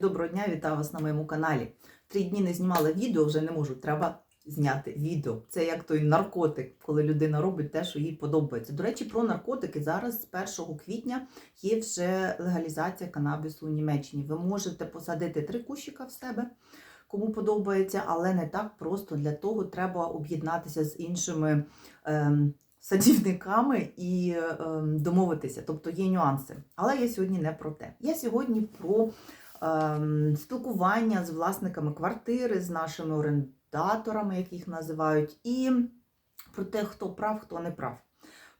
Доброго дня, вітаю вас на моєму каналі. Три дні не знімала відео, вже не можу. Треба зняти відео. Це як той наркотик, коли людина робить те, що їй подобається. До речі, про наркотики зараз з 1 квітня є вже легалізація канабісу у Німеччині. Ви можете посадити три кущика в себе, кому подобається, але не так просто. Для того треба об'єднатися з іншими. Ем, Садівниками і ем, домовитися, тобто є нюанси. Але я сьогодні не про те. Я сьогодні про спілкування з власниками квартири, з нашими орендаторами, як їх називають, і про те, хто прав, хто не прав.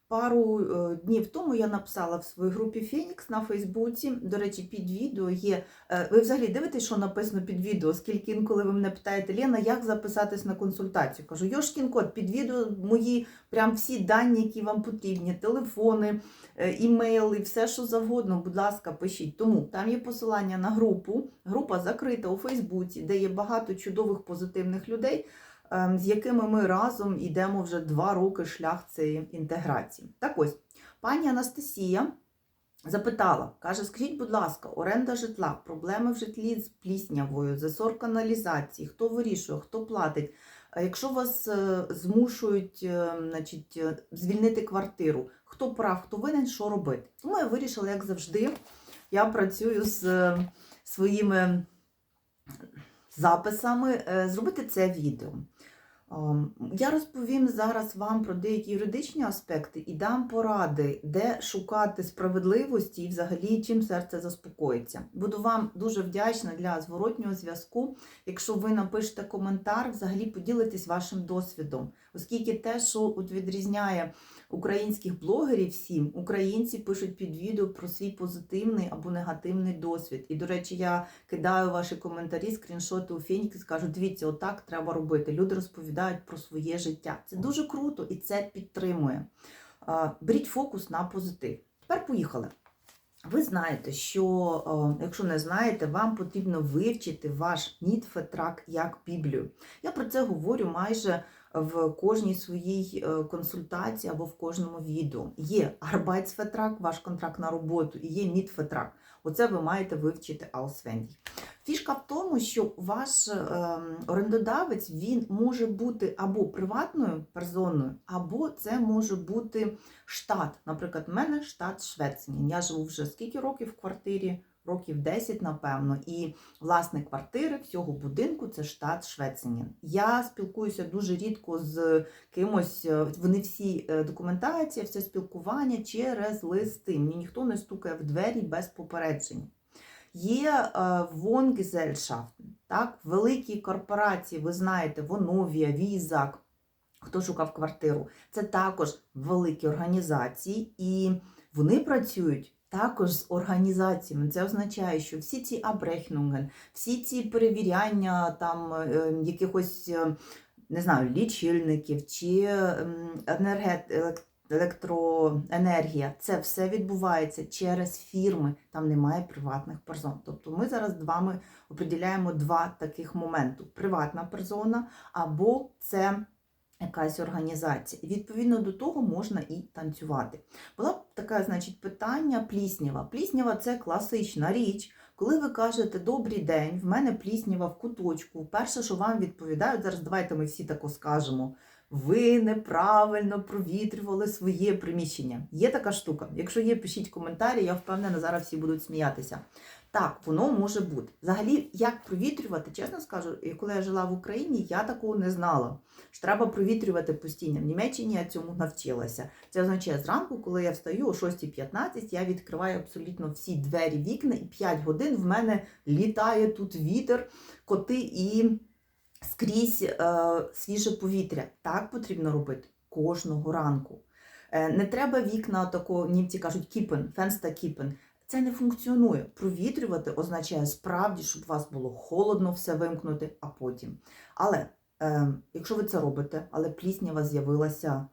Пару е, днів тому я написала в своїй групі Фенікс на Фейсбуці. До речі, під відео є. е, Ви взагалі дивитесь, що написано під відео? Оскільки інколи ви мене питаєте, Лена, як записатись на консультацію? Кажу, Йошкін код, під відео мої прям всі дані, які вам потрібні, телефони, е, імейли, все, що завгодно, будь ласка, пишіть. Тому там є посилання на групу. Група закрита у Фейсбуці, де є багато чудових позитивних людей, з якими ми разом йдемо вже два роки шлях цієї інтеграції. Так ось, пані Анастасія запитала, каже: скажіть, будь ласка, оренда житла, проблеми в житлі з пліснявою, засор каналізації, хто вирішує, хто платить. Якщо вас е, змушують е, значить, е, звільнити квартиру, хто прав, хто винен, що робити? Тому я вирішила, як завжди, я працюю з своїми записами, зробити це відео. Я розповім зараз вам про деякі юридичні аспекти і дам поради, де шукати справедливості і взагалі чим серце заспокоїться. Буду вам дуже вдячна для зворотнього зв'язку, якщо ви напишете коментар, взагалі поділитесь вашим досвідом, оскільки те, що от відрізняє українських блогерів всім, українці пишуть під відео про свій позитивний або негативний досвід. І, до речі, я кидаю ваші коментарі, скріншоти у Фенікс, кажу, дивіться, отак треба робити. Люди розповідають про своє життя. Це дуже круто і це підтримує. Беріть фокус на позитив. Тепер поїхали. Ви знаєте, що, якщо не знаєте, вам потрібно вивчити ваш нітфетрак як Біблію. Я про це говорю майже в кожній своїй е, консультації або в кожному відео. Є Арбайтсфетрак, ваш контракт на роботу, і є Мітфетрак. Оце ви маєте вивчити Аусвенді. Фішка в тому, що ваш ем, орендодавець він може бути або приватною персоною, або це може бути штат. Наприклад, в мене штат Швецінін. Я живу вже скільки років в квартирі? Років 10, напевно, і власник квартири всього будинку це штат Швецинін. Я спілкуюся дуже рідко з кимось. е, Вони всі е, документація, все спілкування через листи. Мені ніхто не стукає в двері без попередження. Є е, Wohngesellschaften, так, великі корпорації, ви знаєте, Vonovia, Візак, хто шукав квартиру. Це також великі організації, і вони працюють також з організаціями. Це означає, що всі ці абрехнунген, всі ці перевіряння там е, якихось, е, не знаю, лічильників чи ем, енергет, електроенергія, це все відбувається через фірми, там немає приватних персон. Тобто ми зараз з вами определяємо два таких моменти: приватна персона або це якась організація. Відповідно до того можна і танцювати. Була б таке, значить, питання пліснява. Пліснява це класична річ. Коли ви кажете добрий день, в мене пліснява в куточку. Перше, що вам відповідають, зараз давайте ми всі тако скажемо. Ви неправильно провітрювали своє приміщення. Є така штука. Якщо є, пишіть коментарі, я впевнена, зараз всі будуть сміятися. Так, воно може бути. Взагалі, як провітрювати, чесно скажу, коли я жила в Україні, я такого не знала. Що треба провітрювати постійно. В Німеччині я цьому навчилася. Це означає, зранку, коли я встаю о 6.15, я відкриваю абсолютно всі двері, вікна, і 5 годин в мене літає тут вітер, коти і скрізь е, свіже повітря. Так потрібно робити кожного ранку. Е, не треба вікна такого, німці кажуть, кіпен, фенста кіпен. Це не функціонує. Провітрювати означає справді, щоб у вас було холодно все вимкнути, а потім. Але е, якщо ви це робите, але пліснява з'явилася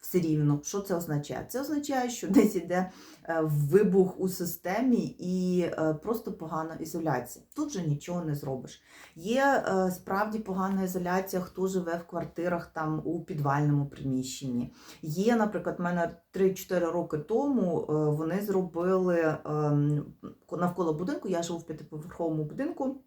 все рівно. Що це означає? Це означає, що десь іде е, вибух у системі і е, просто погана ізоляція. Тут же нічого не зробиш. Є е, справді погана ізоляція, хто живе в квартирах там у підвальному приміщенні. Є, наприклад, в мене 3-4 роки тому вони зробили ем, навколо будинку, я живу в п'ятиповерховому будинку.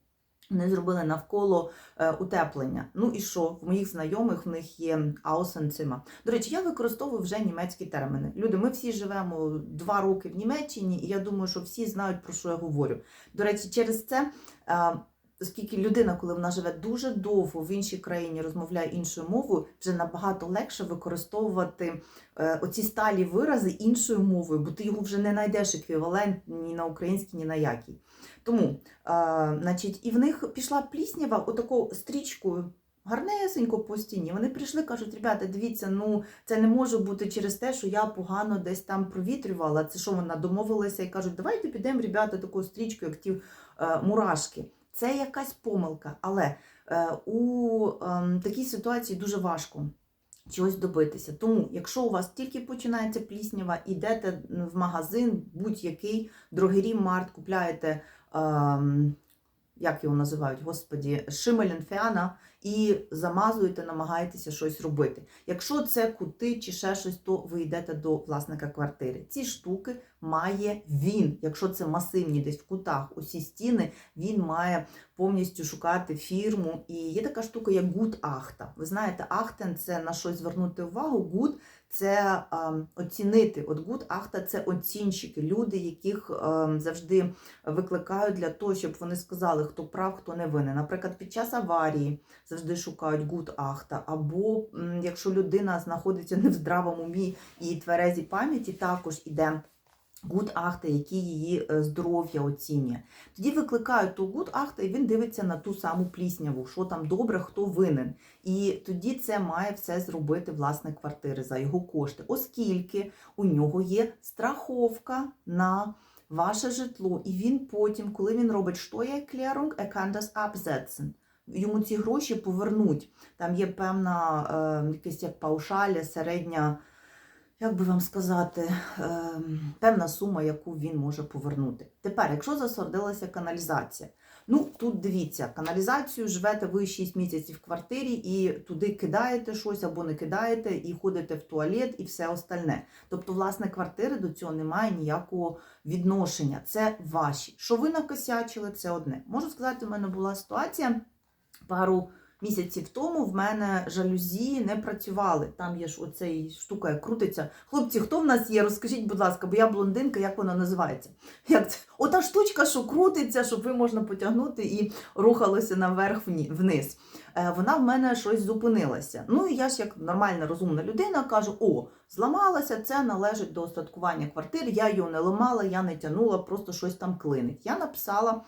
Вони зробили навколо е, утеплення. Ну і що? В моїх знайомих в них є аусенцима. До речі, я використовую вже німецькі терміни. Люди, ми всі живемо два роки в Німеччині, і я думаю, що всі знають, про що я говорю. До речі, через це. Е, Оскільки людина, коли вона живе дуже довго в іншій країні, розмовляє іншою мовою, вже набагато легше використовувати е, оці сталі вирази іншою мовою, бо ти його вже не знайдеш еквівалент ні на українській, ні на якій. Тому, е, значить, і в них пішла пліснява отаку стрічкою. Гарнесенько по стіні. Вони прийшли, кажуть, ребята, дивіться, ну це не може бути через те, що я погано десь там провітрювала. Це що вона домовилася і кажуть, давайте підемо, ребята, таку стрічку, як ті е, мурашки. Це якась помилка, але е, у е, такій ситуації дуже важко чогось добитися. Тому, якщо у вас тільки починається пліснява, ідете в магазин, будь-який дрогері-март, купляєте, е, як його називають, господі, шимеленфіана, і замазуєте, намагаєтеся щось робити. Якщо це кути чи ще щось, то ви йдете до власника квартири. Ці штуки має він. Якщо це масивні десь в кутах, усі стіни, він має повністю шукати фірму. І є така штука, як гуд-ахта. Ви знаєте, ахтен це на щось звернути увагу. Гуд це а, оцінити. От гуд-ахта це оцінщики, люди, яких а, завжди викликають для того, щоб вони сказали, хто прав, хто не винен. Наприклад, під час аварії завжди шукають гуд-ахта. Або якщо людина знаходиться не в здравому умі і тверезій пам'яті, також іде. Гуд-ахта, який її е, здоров'я оцінює. Тоді викликають ту гуд-ахта, і він дивиться на ту саму плісняву, що там добре, хто винен. І тоді це має все зробити власник квартири за його кошти, оскільки у нього є страховка на ваше житло. І він потім, коли він робить Steuererklärung, er kann das absetzen. Йому ці гроші повернуть. Там є певна е, якась як паушаля, середня як би вам сказати, ем, певна сума, яку він може повернути. Тепер, якщо засордилася каналізація, ну тут дивіться, каналізацію живете ви 6 місяців в квартирі і туди кидаєте щось або не кидаєте, і ходите в туалет і все остальне. Тобто, власне, квартири до цього немає ніякого відношення. Це ваші. Що ви накосячили, це одне. Можу сказати, у мене була ситуація пару місяців тому в мене жалюзі не працювали. Там є ж оцей штука, як крутиться. Хлопці, хто в нас є? Розкажіть, будь ласка, бо я блондинка, як вона називається? Як це? Ота штучка, що крутиться, щоб ви можна потягнути і рухалося наверх вниз. Е, Вона в мене щось зупинилася. Ну і я ж як нормальна розумна людина кажу: о, зламалася, це належить до остаткування квартири. Я його не ламала, я не тягнула, просто щось там клинить. Я написала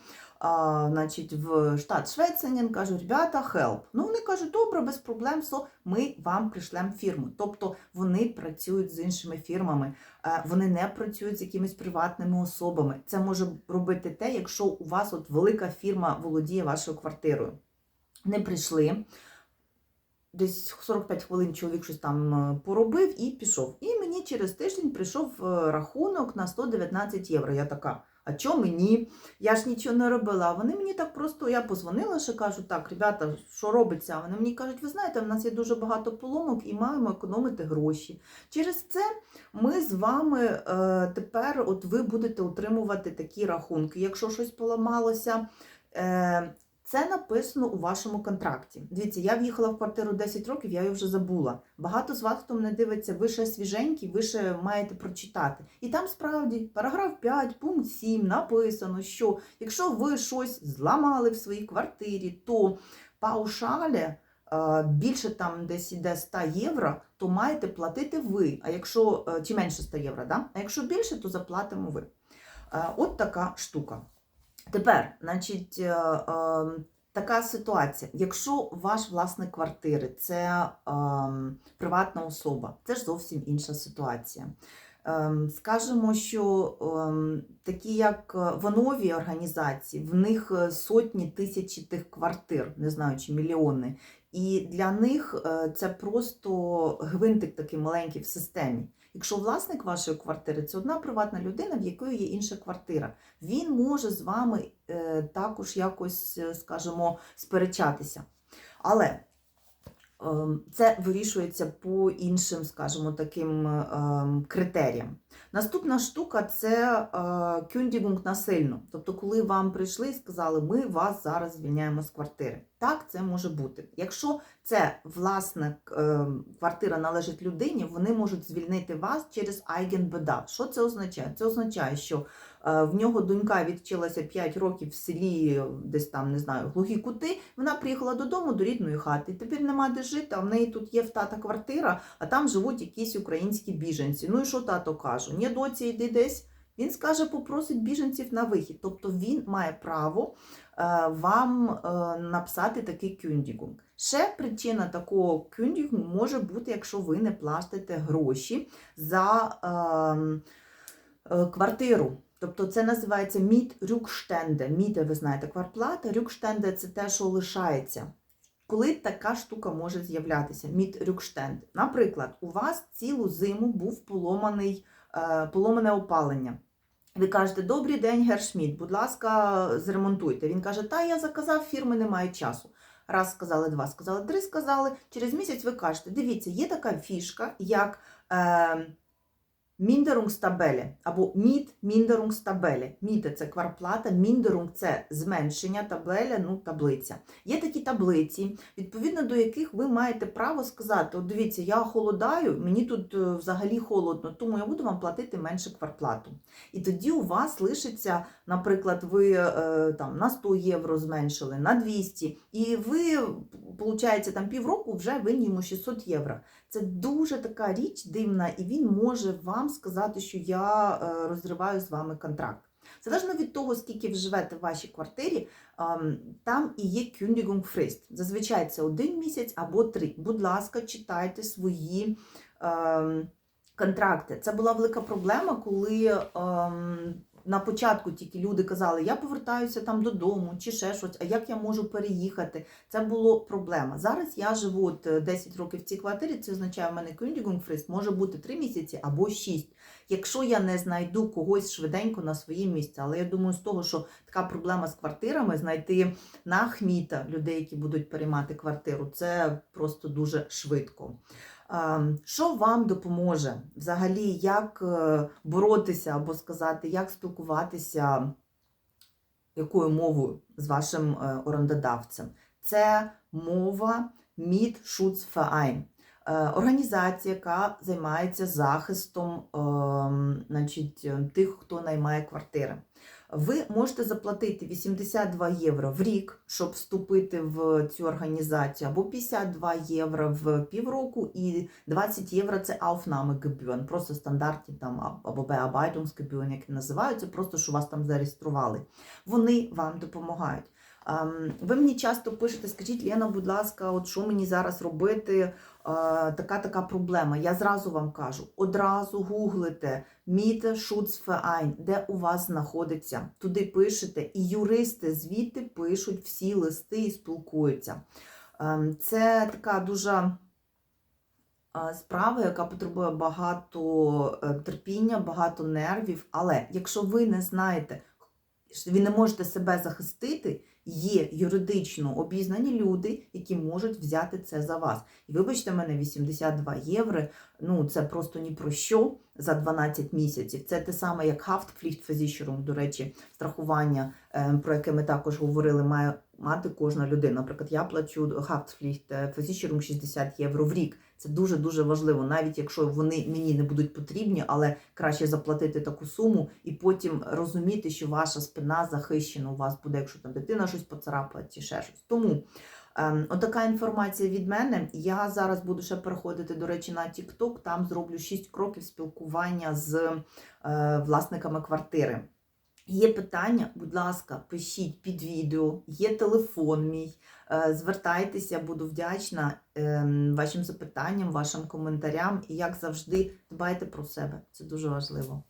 а, значить, в штат Швеценін, кажу, ребята, help. Ну, вони кажуть, добре, без проблем, so ми вам пришлемо фірму. Тобто вони працюють з іншими фірмами, е, вони не працюють з якимись приватними особами. Це може робити те, якщо у вас от велика фірма володіє вашою квартирою. Не прийшли. Десь 45 хвилин чоловік щось там е, поробив і пішов. І мені через тиждень прийшов е, рахунок на 119 євро. Я така, а чому мені? Я ж нічого не робила. Вони мені так просто, я позвонила, ще кажу, так, ребята, що робиться? Вони мені кажуть, ви знаєте, в нас є дуже багато поломок і маємо економити гроші. Через це ми з вами е, тепер, от ви будете отримувати такі рахунки. Якщо щось поламалося, е, це написано у вашому контракті. Дивіться, я в'їхала в квартиру 10 років, я її вже забула. Багато з вас, хто мене дивиться, ви ще свіженькі, ви ще маєте прочитати. І там справді параграф 5, пункт 7 написано, що якщо ви щось зламали в своїй квартирі, то паушалі е, більше там десь іде 100 євро, то маєте платити ви. А якщо е, чи менше 100 євро, да? а якщо більше, то заплатимо ви. Е, От така штука. Тепер, значить, е, е, така ситуація. Якщо ваш власник квартири це е, приватна особа, це ж зовсім інша ситуація. Ем, Скажемо, що ем, такі, як е, в новій організації, в них е, сотні тисячі тих квартир, не знаю, чи мільйони. І для них це просто гвинтик такий маленький в системі. Якщо власник вашої квартири це одна приватна людина, в якої є інша квартира, він може з вами е, також якось, е, скажімо, сперечатися. Але це вирішується по іншим, скажімо, таким ем, критеріям. Наступна штука це е, кюндігунг насильно. Тобто, коли вам прийшли і сказали, ми вас зараз звільняємо з квартири. Так, це може бути. Якщо це власник е, квартира належить людині, вони можуть звільнити вас через Айгенбеда. Що це означає? Це означає, що в нього донька відвчилася 5 років в селі, десь там не знаю, глухі кути. Вона приїхала додому до рідної хати. Тепер нема де жити. А в неї тут є в тата квартира, а там живуть якісь українські біженці. Ну і що тато каже? Ні, доці, йди десь. Він скаже, попросить біженців на вихід. Тобто він має право е, вам е, написати такий кюндігунг. Ще причина такого кюндігу може бути, якщо ви не платите гроші за е, е, квартиру. Тобто це називається міт рюкштенде. Міте, ви знаєте, кварплата. Рюкштенде це те, що лишається. Коли така штука може з'являтися, міт рюкштенд. Наприклад, у вас цілу зиму був поломаний, е, поломане опалення. Ви кажете, добрий день, Гершміт, будь ласка, зремонтуйте. Він каже, та я заказав, фірми немає часу. Раз сказали, два сказали, три сказали. Через місяць ви кажете, дивіться, є така фішка, як е, міндерунгстабелі або міт міндерунгстабелі. Міте це кварплата, міндерунг це зменшення, табеля, ну таблиця. Є такі таблиці, відповідно до яких ви маєте право сказати: от дивіться, я холодаю, мені тут е, взагалі холодно, тому я буду вам платити менше кварплату. І тоді у вас лишиться, наприклад, ви е, там на 100 євро зменшили, на 200, і ви, виходить, там півроку вже винні йому 600 євро. Це дуже така річ дивна, і він може вам сказати, що я е, розриваю з вами контракт. Залежно від того, скільки ви живете в вашій квартирі, ем, там і є Kündigungsfrist. Зазвичай це один місяць або три. Будь ласка, читайте свої ем, контракти. Це була велика проблема, коли ем, на початку тільки люди казали, я повертаюся там додому чи ще щось, а як я можу переїхати? Це було проблема. Зараз я живу от е, 10 років в цій квартирі, це означає, в мене Kündigungsfrist може бути 3 місяці або 6. Якщо я не знайду когось швиденько на своє місце, але я думаю, з того, що така проблема з квартирами, знайти на Ахміта людей, які будуть переймати квартиру, це просто дуже швидко. Ем, Що вам допоможе взагалі, як е, боротися або сказати, як спілкуватися якою мовою з вашим е, орендодавцем? Це мова. Е, Організація, яка займається захистом ем, значить, тих, хто наймає квартири. Ви можете заплатити 82 євро в рік, щоб вступити в цю організацію, або 52 євро в півроку, і 20 євро це Aufnahmegebühren, просто стандартні там або Bearbeitungsgebühren, як називаються, просто що вас там зареєстрували. Вони вам допомагають. Ви мені часто пишете, скажіть, Лена, будь ласка, от що мені зараз робити? Така така проблема. Я зразу вам кажу: одразу гуглите Miete Schutzverein, де у вас знаходиться. Туди пишете, і юристи звідти пишуть всі листи і спілкуються. Це така дуже справа, яка потребує багато е, терпіння, багато нервів. Але якщо ви не знаєте, ви не можете себе захистити, є юридично обізнані люди, які можуть взяти це за вас. І вибачте мене, 82 євро, ну це просто ні про що за 12 місяців. Це те саме, як Haftpflichtversicherung, до речі, страхування, е, про яке ми також говорили, має мати кожна людина. Наприклад, я плачу Haftpflichtversicherung 60 євро в рік. Це дуже-дуже важливо, навіть якщо вони мені не будуть потрібні, але краще заплатити таку суму і потім розуміти, що ваша спина захищена у вас буде, якщо там дитина щось поцарапає чи ще щось. Тому ем, отака інформація від мене. Я зараз буду ще переходити, до речі, на TikTok, там зроблю 6 кроків спілкування з е, власниками квартири. Є питання, будь ласка, пишіть під відео, є телефон мій. Е, Звертайтеся, буду вдячна ем, вашим запитанням, вашим коментарям. І як завжди, дбайте про себе. Це дуже важливо.